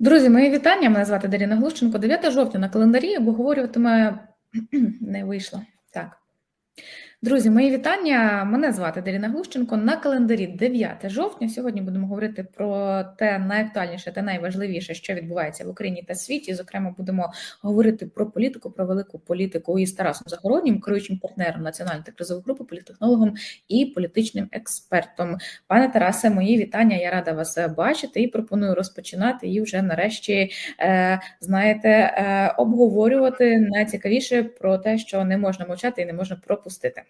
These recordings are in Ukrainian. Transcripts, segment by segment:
Друзі, мої вітання. Мене звати Даріна Глущенко. 9 жовтня на календарі обговорюватиме не вийшло. Так. Друзі, мої вітання. Мене звати Даріна Глущенко. На календарі 9 жовтня. Сьогодні будемо говорити про те найактуальніше та найважливіше, що відбувається в Україні та світі. Зокрема, будемо говорити про політику, про велику політику із Тарасом Загороднім, керуючим партнером національної та кризової групи, політтехнологом і політичним експертом. Пане Тарасе, мої вітання. Я рада вас бачити і пропоную розпочинати і вже нарешті е, знаєте е, обговорювати найцікавіше про те, що не можна мовчати і не можна пропустити.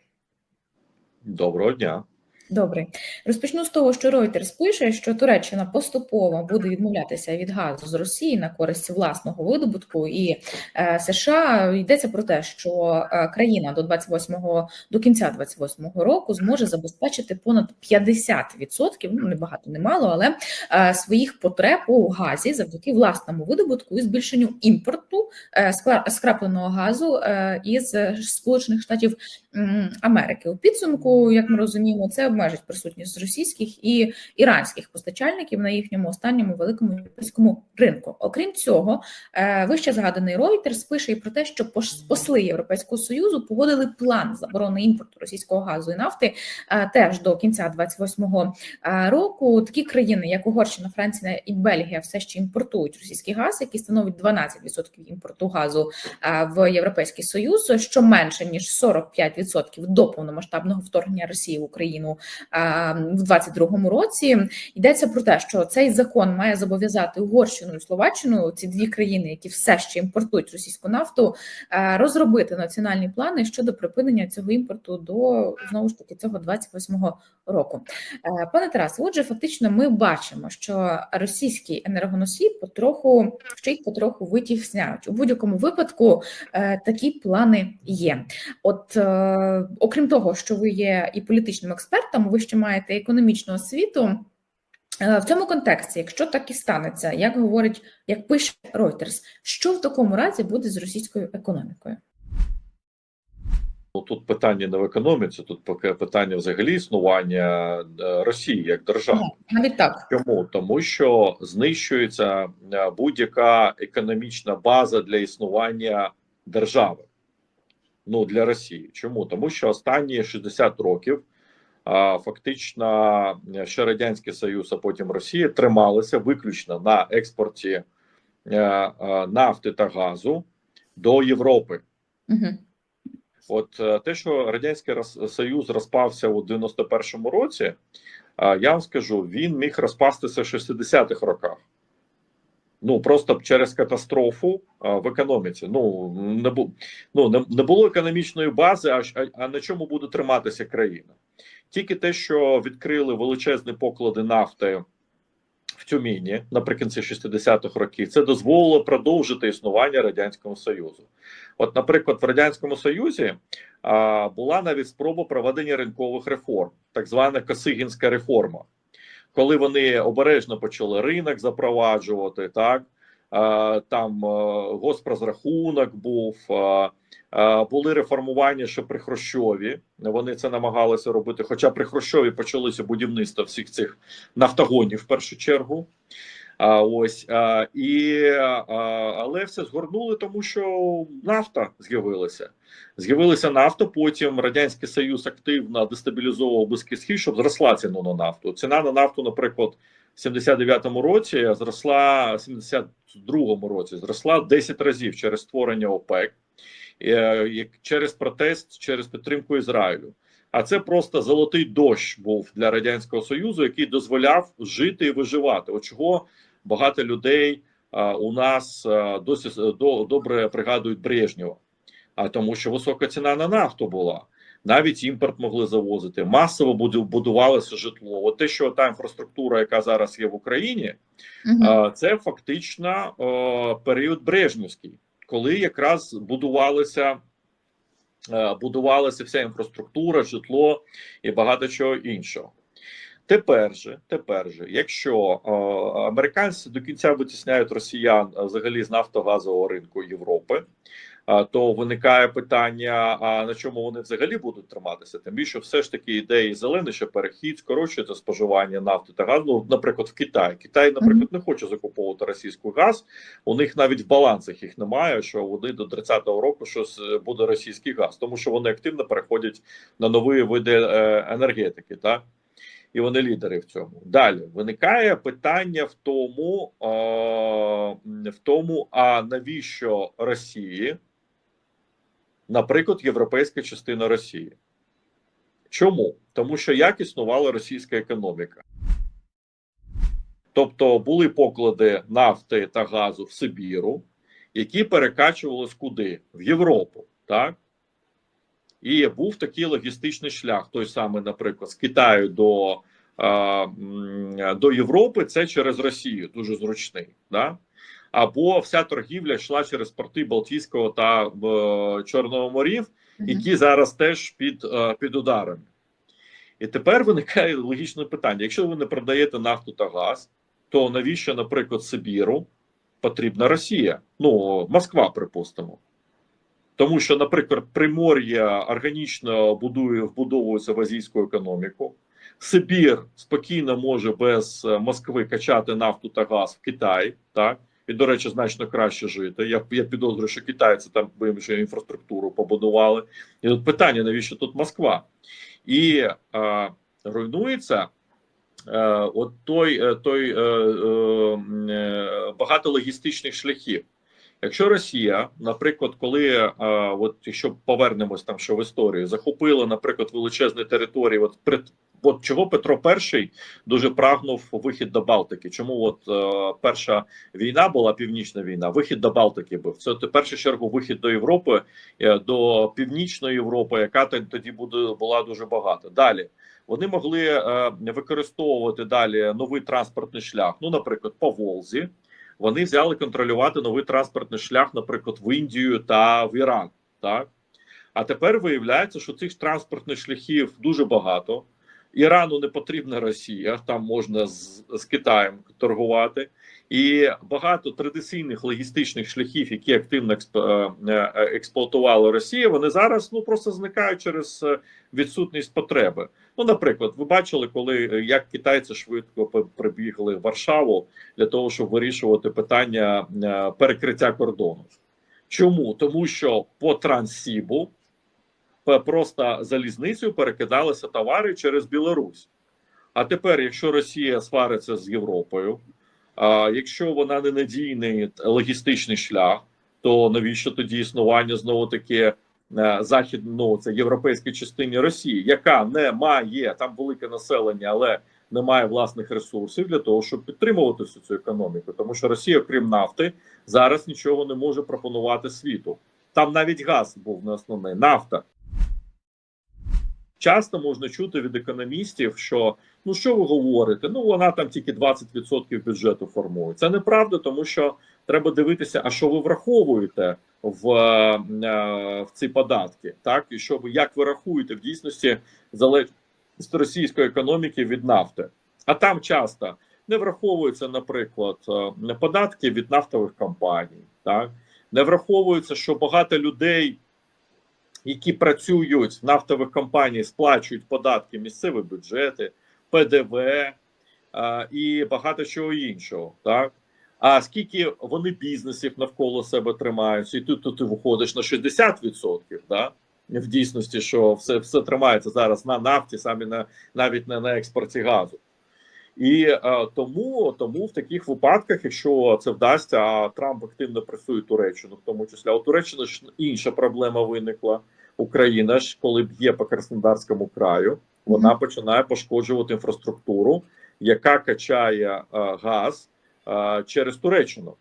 Доброго дня. Добре, розпочну з того, що Reuters пише, що Туреччина поступово буде відмовлятися від газу з Росії на користь власного видобутку, і е, США йдеться про те, що е, країна до 28-го, до кінця 28-го року зможе забезпечити понад 50%, ну не багато, не мало, але е, своїх потреб у газі завдяки власному видобутку і збільшенню імпорту скла- скрапленого газу із Сполучених Штатів Америки. У підсумку, як ми розуміємо, це обмежить присутність російських і іранських постачальників на їхньому останньому великому європейському ринку. Окрім цього, е, вище згаданий Reuters пише і про те, що посли Європейського союзу погодили план заборони імпорту російського газу і нафти е, теж до кінця 28-го е, року. Такі країни, як Угорщина, Франція і Бельгія, все ще імпортують російський газ, який становить 12% імпорту газу в Європейський Союз, що менше ніж 45% до повномасштабного вторгнення Росії в Україну в 22-му році. Йдеться про те, що цей закон має зобов'язати Угорщину і Словаччину, ці дві країни, які все ще імпортують російську нафту, е, розробити національні плани щодо припинення цього імпорту до знову ж таки цього 28-го року. Е, Пане Тарасе, отже, фактично, ми бачимо, що російські енергоносії потроху ще й потроху витісняють. У будь-якому випадку е, такі плани є. От окрім того, що ви є і політичним експертом, ви ще маєте економічну освіту. Е, В цьому контексті, якщо так і станеться, як говорить, як пише Reuters, що в такому разі буде з російською економікою? Ну тут питання не в економіці, тут поки питання взагалі існування е, Росії як держави. Навіть так. Чому? Тому що знищується е, будь-яка економічна база для існування держави. Ну для Росії. Чому? Тому що останні 60 років фактично е, ще Радянський Союз, а потім Росія трималися виключно на експорті е, е, нафти та газу до Європи. Угу. От те, що радянський Союз розпався у 91-му році, я вам скажу, він міг розпастися в 60-х роках. Ну просто через катастрофу е, в економіці. Ну не бу, ну не, не було економічної бази, а, а, а на чому буде триматися країна? Тільки те, що відкрили величезні поклади нафти в Тюмені наприкінці 60-х років, це дозволило продовжити існування радянського союзу. От, наприклад, в радянському союзі а, була навіть спроба проведення ринкових реформ, так звана Косигінська реформа, коли вони обережно почали ринок запроваджувати, так там госпрозрахунок був. А, були реформування ще при Хрущові. Вони це намагалися робити. Хоча при Хрущові почалося будівництво всіх цих нафтогонів в першу чергу. А ось і але все згорнули, тому що нафта з'явилася. З'явилася нафта. Потім радянський союз активно дестабілізовував близький схід, щоб зросла ціна на нафту. Ціна на нафту, наприклад, 79-му році зросла в 72-му році, зросла 10 разів через створення ОПЕК, е, через протест, через підтримку Ізраїлю. А це просто золотий дощ був для радянського союзу, який дозволяв жити і виживати. От чого багато людей у нас досі до, добре пригадують Брежнєва, а тому, що висока ціна на нафту була. Навіть імпорт могли завозити, масово будувалося житло. От те, що та інфраструктура, яка зараз є в Україні, Угу. це фактично період Брежнівський, коли якраз будувалися. е, Будувалася вся інфраструктура, житло і багато чого іншого. Тепер же, тепер же, якщо е, американці до кінця витісняють росіян взагалі з нафтогазового ринку Європи, то виникає питання: а на чому вони взагалі будуть триматися? Тим більше, все ж таки ідеї зелений, що перехід скорочується споживання нафти та газу. Ну, наприклад, в Китаї. Китай, наприклад, не хоче закуповувати російський газ. У них навіть в балансах їх немає. Що вони до 30-го року щось е, буде російський газ, тому що вони активно переходять на нові види е, енергетики. Так? І вони лідери в цьому. Далі виникає питання в тому, е, в тому, а навіщо Росії, наприклад, європейська частина Росії? Чому? Тому що як існувала російська економіка? Тобто були поклади нафти та газу в Сибіру, які перекачувались куди? В Європу, так? І був такий логістичний шлях, той самий, наприклад, з Китаю до до Європи, це через Росію, дуже зручний. Да? Або вся торгівля йшла через порти Балтійського та е, Чорного морів, які зараз теж під, е, під ударами. І тепер виникає логічне питання: якщо ви не продаєте нафту та газ, то навіщо, наприклад, Сибіру потрібна Росія? Ну, Москва, припустимо. Тому що, наприклад, Примор'я органічно будує вбудовується в азійську економіку. Сибір спокійно може без е, Москви качати нафту та газ в Китай, так і до речі, значно краще жити. Я я підозрюю, що китайці там ще інфраструктуру побудували. І тут питання: навіщо тут Москва? І е, руйнується е, от той, е, той е, е, е, багато логістичних шляхів. Якщо Росія, наприклад, коли е, от якщо повернемось там, що в історію захопила, наприклад, величезні території, от от чого Петро І дуже прагнув вихід до Балтики. Чому от е, перша війна була північна війна? Вихід до Балтики був це в першу чергу вихід до Європи, е, до північної Європи, яка тоді буде була дуже багато. Далі вони могли е, використовувати далі новий транспортний шлях. Ну, наприклад, по Волзі. Вони взяли контролювати новий транспортний шлях, наприклад, в Індію та в Іран. Так а тепер виявляється, що цих транспортних шляхів дуже багато. Ірану не потрібна Росія, там можна з, з Китаєм торгувати, і багато традиційних логістичних шляхів, які активно е, е, експлуатувала Росія, вони зараз ну просто зникають через е, відсутність потреби. Ну, наприклад, ви бачили, коли як китайці швидко прибігли в Варшаву для того, щоб вирішувати питання перекриття кордону. Чому тому, що по Транссібу просто залізницею перекидалися товари через Білорусь. А тепер, якщо Росія свариться з Європою, а якщо вона не надійний логістичний шлях, то навіщо тоді існування знову таки західно це європейській частині Росії, яка не має там велике населення, але не має власних ресурсів для того, щоб підтримувати всю цю економіку, тому що Росія, крім нафти, зараз нічого не може пропонувати світу. Там навіть газ був не основний нафта. Часто можна чути від економістів, що ну що ви говорите? Ну вона там тільки 20% бюджету формує. Це неправда, тому що треба дивитися, а що ви враховуєте в е, в ці податки, так і що ви як ви рахуєте в дійсності залежить російської економіки від нафти, а там часто не враховуються, наприклад, е, податки від нафтових компаній, так не враховується, що багато людей які працюють в нафтових компаніях, сплачують податки, місцеві бюджети, ПДВ а, і багато чого іншого. Так а скільки вони бізнесів навколо себе тримаються, і тут тут ти виходиш на 60%, да? в дійсності, що все все тримається зараз на нафті, самі на навіть не на експорті газу. І е, тому тому в таких випадках, якщо це вдасться, а Трамп активно працює Туреччину, в тому числі а у Туреччини ж інша проблема виникла. Україна ж, коли б'є по Краснодарському краю, вона починає пошкоджувати інфраструктуру, яка качає е, газ е, через Туреччину.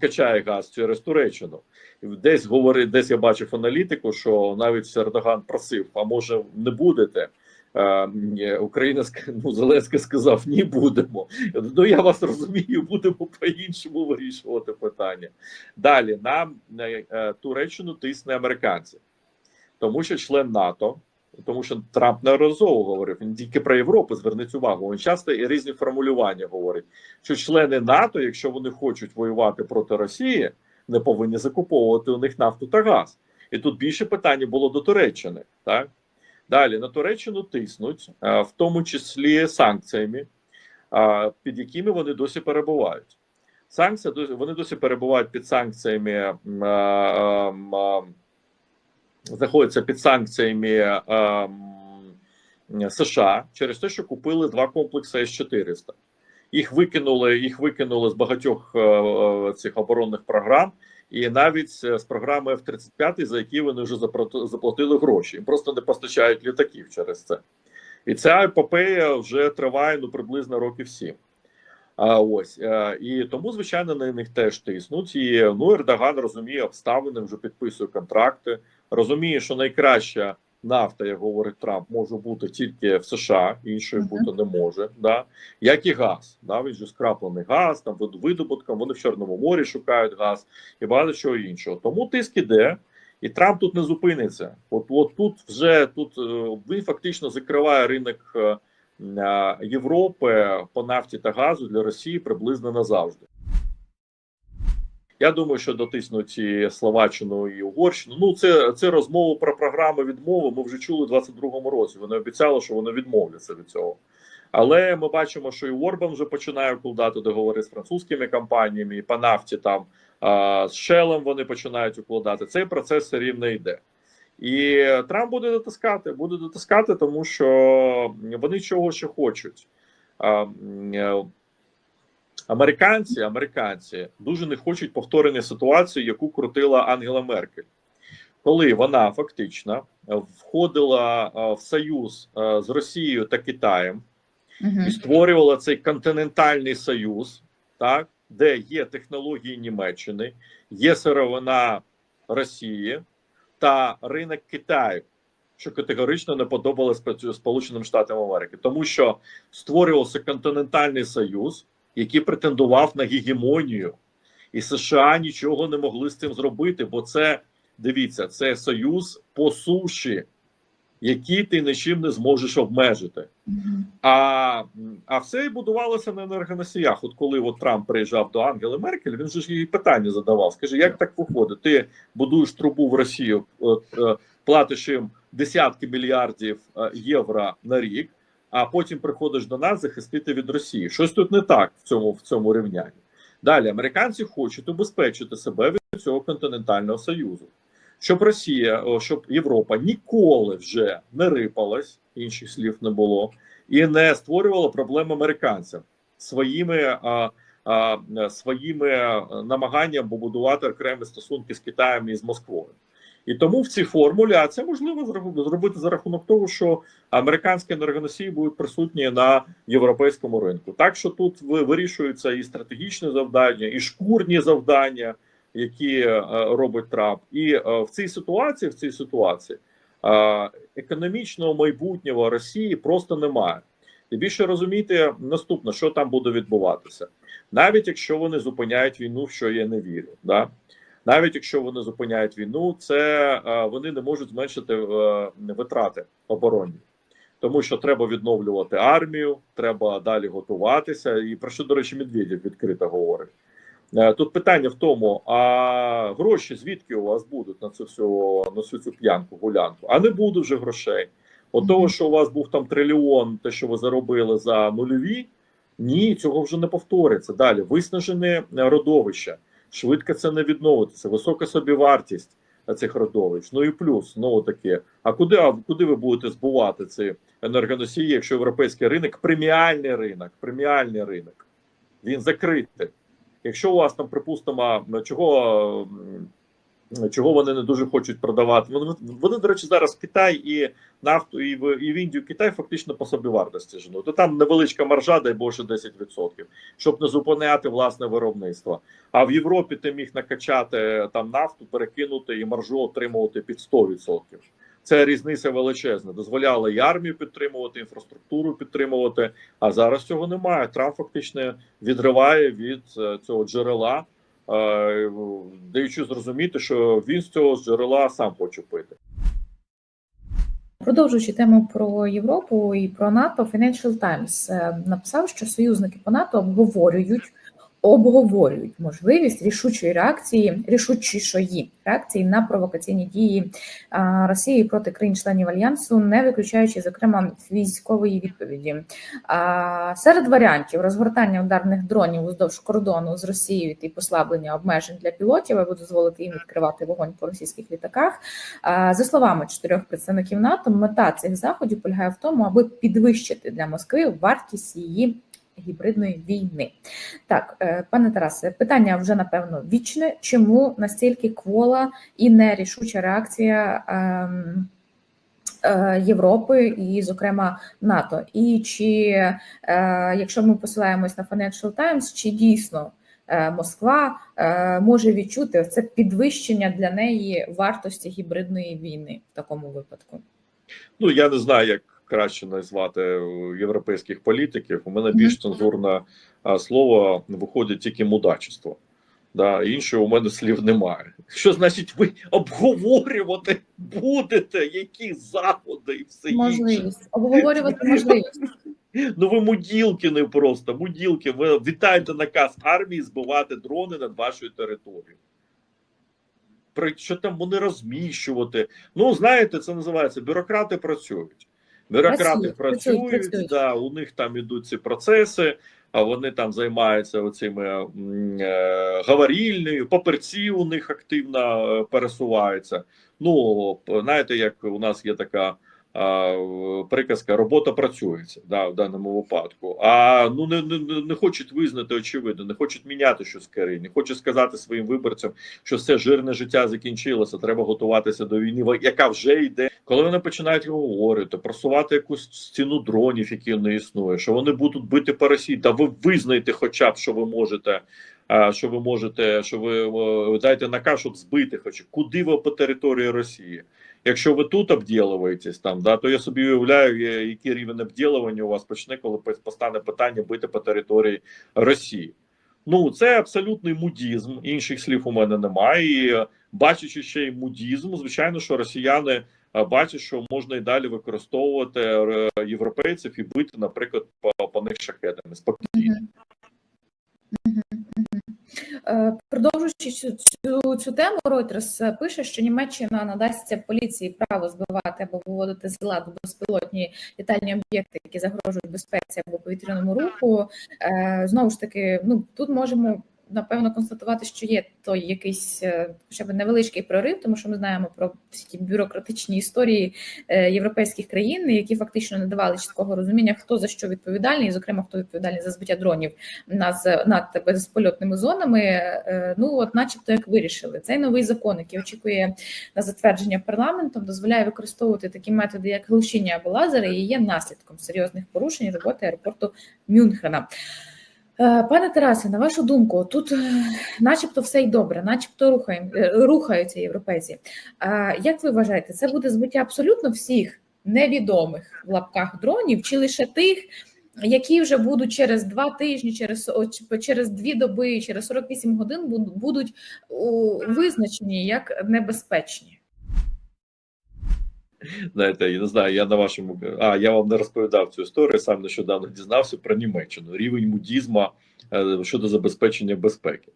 Качає газ через Туреччину. Десь говорить, десь я бачив аналітику, що навіть Ердоган просив, а може не будете. Е, Україна ну, Зеленський сказав: ні, будемо. Ну я вас розумію, будемо по-іншому вирішувати питання. Далі нам е, Туреччину тисне американці, тому що член НАТО. Тому що Трамп неодноразово говорив він тільки про Європу. Зверніть увагу. Він часто і різні формулювання говорить, що члени НАТО, якщо вони хочуть воювати проти Росії, не повинні закуповувати у них нафту та газ. І тут більше питання було до Туреччини. Так далі на Туреччину тиснуть, е, в тому числі санкціями, е, під якими вони досі перебувають. Санкції досі- вони досі перебувають під санкціями. е, ем, знаходяться під санкціями ем, США через те, що купили два комплекси С-400. Їх викинули, їх викинули з багатьох цих оборонних програм, і навіть е, з програми F-35, за які вони вже заплатили гроші. Їм просто не постачають літаків через це. І ця епопея вже триває ну приблизно років сім. А ось е, і тому, звичайно, на них теж тиснуть. І ну Ердоган розуміє обставини, вже підписує контракти. Розуміє, що найкраща нафта, як говорить Трамп, може бути тільки в США, іншої бути не може. Да? Як і газ. Да? Він же скраплений газ, там вид- видобутком, вони в Чорному морі шукають газ і багато чого іншого. Тому тиск іде. І Трамп тут не зупиниться. От, от тут вже тут е, він фактично закриває ринок е, е, Європи по нафті та газу для Росії приблизно назавжди. Я думаю, що дотиснуть і Словаччину і Угорщину. Ну, це, це розмова про програми відмови. Ми вже чули у 22-му році. Вони обіцяли, що вони відмовляться від цього. Але ми бачимо, що і Орбан вже починає укладати договори з французькими компаніями, і по нафті там а, з Шелем вони починають укладати. Цей процес все рівно йде. І Трамп буде дотискати, буде дотискати, тому що вони чого ще хочуть. Американці, американці дуже не хочуть повторення ситуації, яку крутила Ангела Меркель, коли вона фактично входила е, в союз е, з Росією та Китаєм Мгм. і створювала цей континентальний союз, так де є технології Німеччини, є сировина Росії та ринок Китаю, що категорично не подобалось Сполученим Штатам Америки, тому що створювався континентальний союз, який претендував на гегемонію, і США нічого не могли з цим зробити, бо це дивіться, це союз по суші, який ти нічим не зможеш обмежити. А, а все і будувалося на енергоносіях. От коли от Трамп приїжджав до Ангели Меркель, він же ж їй питання задавав. Скажи, як так виходить? Ти будуєш трубу в Росію, от, е, платиш їм десятки мільярдів е, євро на рік, а потім приходиш до нас захистити від Росії. Щось тут не так в цьому в цьому рівнянні. Далі американці хочуть убезпечити себе від цього континентального союзу. Щоб Росія, щоб Європа ніколи вже не рипалась, інших слів не було, і не створювала проблем американцям своїми а, а, своїми намаганням побудувати окремі стосунки з Китаєм і з Москвою. І тому в цій формулі, а це можливо зроб- зробити за рахунок того, що американські енергоносії будуть присутні на європейському ринку. Так що тут вирішуються і стратегічні завдання, і шкурні завдання, які е, робить Трамп. І е, в цій ситуації, в цій ситуації е, економічного майбутнього Росії просто немає. І більше розумієте наступне, що там буде відбуватися, навіть якщо вони зупиняють війну, в що я не вірю. Да? Навіть якщо вони зупиняють війну, це е, вони не можуть зменшити е, витрати оборонні, тому що треба відновлювати армію, треба далі готуватися. І про що, до речі, Медведєв відкрито говорить. Е, Тут питання в тому: а гроші звідки у вас будуть на цю всю на цю цю п'янку, гулянку? А не буде вже грошей. От того, що у вас був там трильйон, те, що ви заробили за нульові, ні, цього вже не повториться. Далі виснажене родовище. Швидко це не відновитися, висока собівартість цих родовищ. Ну і плюс знову таки. А куди а куди ви будете збувати ці енергоносії, якщо європейський ринок, преміальний ринок, преміальний ринок, він закритий. Якщо у вас там, припустимо, чого, чого вони не дуже хочуть продавати, вони, вони до речі, зараз Китай і нафту, і в, і в Індію Китай фактично по собівартості женуть. То там невеличка маржа, дай Боже, 10%, щоб не зупиняти власне виробництво. А в Європі ти міг накачати там нафту, перекинути і маржу отримувати під 100%. Це різниця величезна. Дозволяла і армію підтримувати, інфраструктуру підтримувати. А зараз цього немає. Трамп фактично відриває від е, цього джерела, даючи зрозуміти, що він з цього джерела сам хоче пити. Продовжуючи тему про Європу і про НАТО, Financial Times е, написав, що союзники по НАТО обговорюють обговорюють можливість рішучої реакції, рішучішої реакції на провокаційні дії Росії проти країн-членів альянсу, не виключаючи зокрема військової відповіді. Серед варіантів розгортання ударних дронів уздовж кордону з Росією і послаблення обмежень для пілотів, аби дозволити їм відкривати вогонь по російських літаках. За словами чотирьох представників НАТО, мета цих заходів полягає в тому, аби підвищити для Москви вартість її гібридної війни. Так, е, пане Тарасе, питання вже напевно вічне. Чому настільки квола і нерішуча реакція ем, е, Європи і, зокрема, НАТО? І чи е, якщо ми посилаємось на Financial Times, чи дійсно Москва може відчути це підвищення для неї вартості гібридної війни в такому випадку? Ну я не знаю, як краще назвати е, європейських політиків. У мене більш цензурне слово виходить тільки мудачество. Да, іншого у мене слів немає. Що значить, ви обговорювати будете які заходи і все інше? Обговорювати можливість. Ну ви муділки не просто, муділки. Ви вітаєте наказ армії збивати дрони над вашою територією. Про що там вони розміщувати? Ну, знаєте, це називається бюрократи працюють. Бюрократи Працюють, працюють, працюють. Да, у них там ідуть ці процеси, а вони там займаються оцими е, говорільнею, паперці у них активно е, пересуваються. Ну, знаєте, як у нас є така приказка робота працюється да, в даному випадку. А ну не, не, не- не хочуть визнати очевидно, не хочуть міняти щось в країні, хочуть сказати своїм виборцям, що все жирне життя закінчилося. Треба готуватися до війни, яка вже йде. Коли вони починають говорити, просувати якусь стіну дронів, які не існує, що вони будуть бити по Росії, та ви визнаєте, хоча б що ви можете. Що ви можете, що ви дайте наказ, щоб збити, хоч куди ви по території Росії? Якщо ви тут обділуєтесь там, да, то я собі уявляю, який рівень обділування у вас почне, коли постане питання бити по території Росії. Ну, це абсолютний мудізм. Інших слів у мене немає. І е, бачачи ще й мудізм, звичайно, що росіяни е, бачать, що можна і далі використовувати е, європейців і бити, наприклад, по, по них шахетами спокійно. Е, Продовжуючи цю, цю, цю тему, Reuters е, пише, що Німеччина надасться поліції право збивати або виводити з ладу безпілотні літальні об'єкти, які загрожують безпеці або повітряному руху. Е, Знову ж таки, ну тут можемо напевно констатувати, що є той якийсь е, хоча б невеличкий прорив, тому що ми знаємо про всі ті бюрократичні історії е, європейських країн, які фактично не давали чіткого розуміння, хто за що відповідальний, зокрема, хто відповідальний за збиття дронів над, над безпольотними зонами. Е, Ну от, начебто, як вирішили, цей новий закон, який очікує на затвердження парламентом, дозволяє використовувати такі методи, як глушіння або лазери, і є наслідком серйозних порушень роботи аеропорту Мюнхена. Е, Пане Тарасе, на вашу думку, тут е, начебто все й добре, начебто рухаєм, е, рухаються європейці. А як ви вважаєте, це буде збиття абсолютно всіх невідомих в лапках дронів, чи лише тих, які вже будуть через два тижні, через через дві доби, через 48 годин будуть визначені як небезпечні? Знаєте, я не знаю, я на вашому а я вам не розповідав цю історію. Сам нещодавно дізнався про Німеччину. Рівень мудізма е, щодо забезпечення безпеки.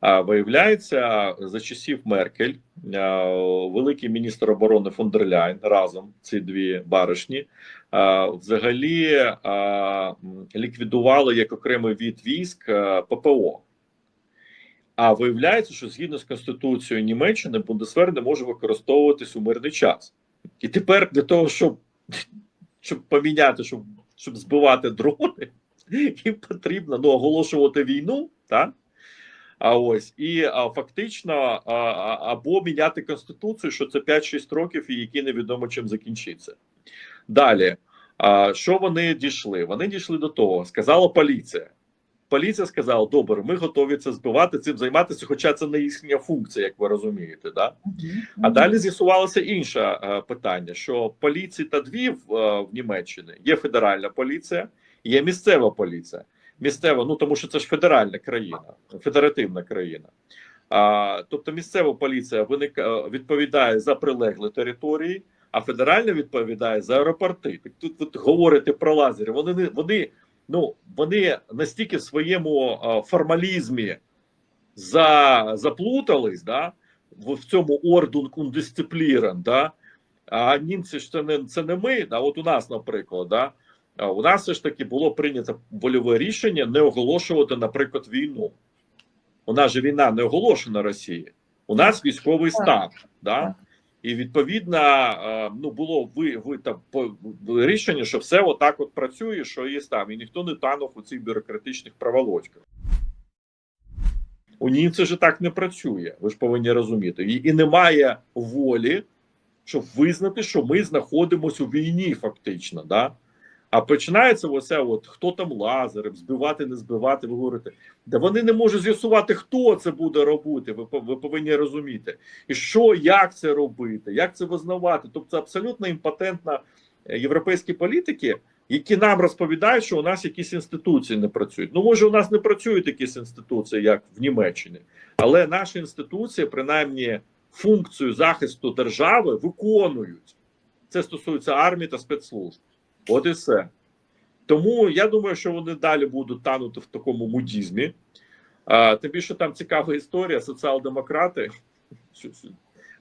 А виявляється, за часів Меркель, е, великий міністр оборони фон дер Ляйн разом ці дві баришні. е, Взагалі ліквідували як окремий від військ ППО. А виявляється, що згідно з конституцією Німеччини Бундесвер не може використовуватись у мирний час. І тепер для того, щоб, щоб поміняти, щоб, щоб збивати дрони, їм потрібно ну, оголошувати війну, так? А ось і а, фактично а, або міняти конституцію, що це 5-6 років, і які невідомо чим закінчиться. Далі, а, що вони дійшли? Вони дійшли до того, сказала поліція. Поліція сказала: добре, ми готові це збивати, цим займатися, хоча це не їхня функція, як ви розумієте. Да? А далі з'ясувалося інше е, питання: що поліції та дві в, е, Німеччині є федеральна поліція, є місцева поліція. Місцева, ну тому що це ж федеральна країна, федеративна країна. А, тобто місцева поліція виник, е, відповідає за прилеглі території, а федеральна відповідає за аеропорти. Так тут, тут говорити про лазери. Вони не вони ну вони настільки в своєму формалізмі за, заплутались, да, в, цьому ордун кундисциплірен, да, а німці ж це не це не ми. Да, от у нас, наприклад, да, у нас все ж таки було прийнято вольове рішення не оголошувати, наприклад, війну. У нас же війна не оголошена Росії. У нас військовий стан. Да? І відповідно, е, ну було ви, ви там рішення, що все отак от працює, що є там, і ніхто не танув у цих бюрократичних проволочках. У ній це ж так не працює. Ви ж повинні розуміти. І, і немає волі, щоб визнати, що ми знаходимося у війні, фактично. Да? А починається оце, от хто там лазером, збивати, не збивати, ви говорите. Да вони не можуть з'ясувати, хто це буде робити. Ви, ви повинні розуміти. І що, як це робити, як це визнавати. Тобто, абсолютно імпотентна е, європейські політики, які нам розповідають, що у нас якісь інституції не працюють. Ну, може, у нас не працюють якісь інституції, як в Німеччині, але наші інституції, принаймні, функцію захисту держави виконують. Це стосується армії та спецслужб. От і все. Тому я думаю, що вони далі будуть танути в такому мудізмі. А, тим більше там цікава історія, соціал-демократи,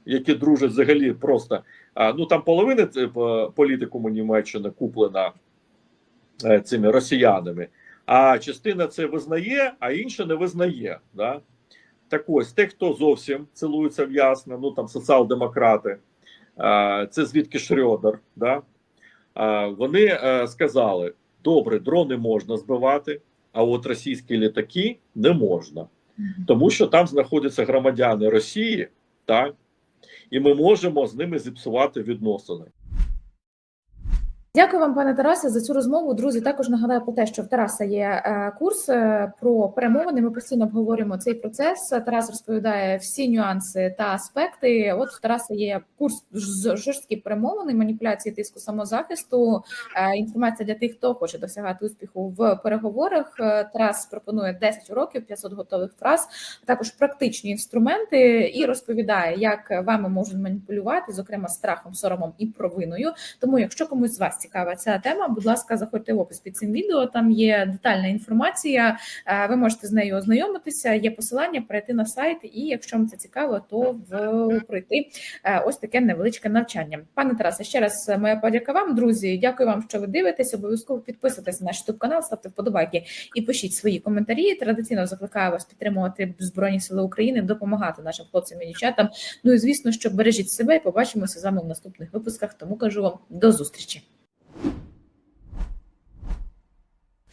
які дружать взагалі просто. А, ну там половина по- політикуму Німеччини куплена е, цими росіянами, а частина це визнає, а інша не визнає. Да? Так ось, те, хто зовсім цілується в ясно, ну там соціал-демократи, це звідки Шрьодер, да? Вони е, сказали: добре, дрони можна збивати, а от російські літаки не можна, тому що там знаходяться громадяни Росії, так, і ми можемо з ними зіпсувати відносини. Дякую вам, пане Тарасе, за цю розмову. Друзі, також нагадаю про те, що в Тараса є е, курс е, про перемовини. Ми постійно обговорюємо цей процес. Тарас розповідає всі нюанси та аспекти. От в Тараса є курс з жорсткі перемовини, маніпуляції тиску самозахисту. Е, Інформація для тих, хто хоче досягати успіху в переговорах. Тарас пропонує 10 уроків, 500 готових фраз, а також практичні інструменти і розповідає, як вами можуть маніпулювати, зокрема страхом, соромом і провиною. Тому, якщо комусь з вас цікава ця тема, будь ласка, заходьте в опис під цим відео. Там є детальна інформація. е, Ви можете з нею ознайомитися. Є посилання, перейти на сайт, і якщо вам це цікаво, то в пройти е, ось таке невеличке навчання. Пане Тарасе, ще раз моя подяка вам, друзі. Дякую вам, що ви дивитесь. Обов'язково підписуйтесь на наш youtube канал, ставте вподобайки і пишіть свої коментарі. Традиційно закликаю вас підтримувати Збройні Сили України, допомагати нашим хлопцям і дівчатам. Ну і звісно, що бережіть себе і побачимося з вами в наступних випусках. Тому кажу вам до зустрічі.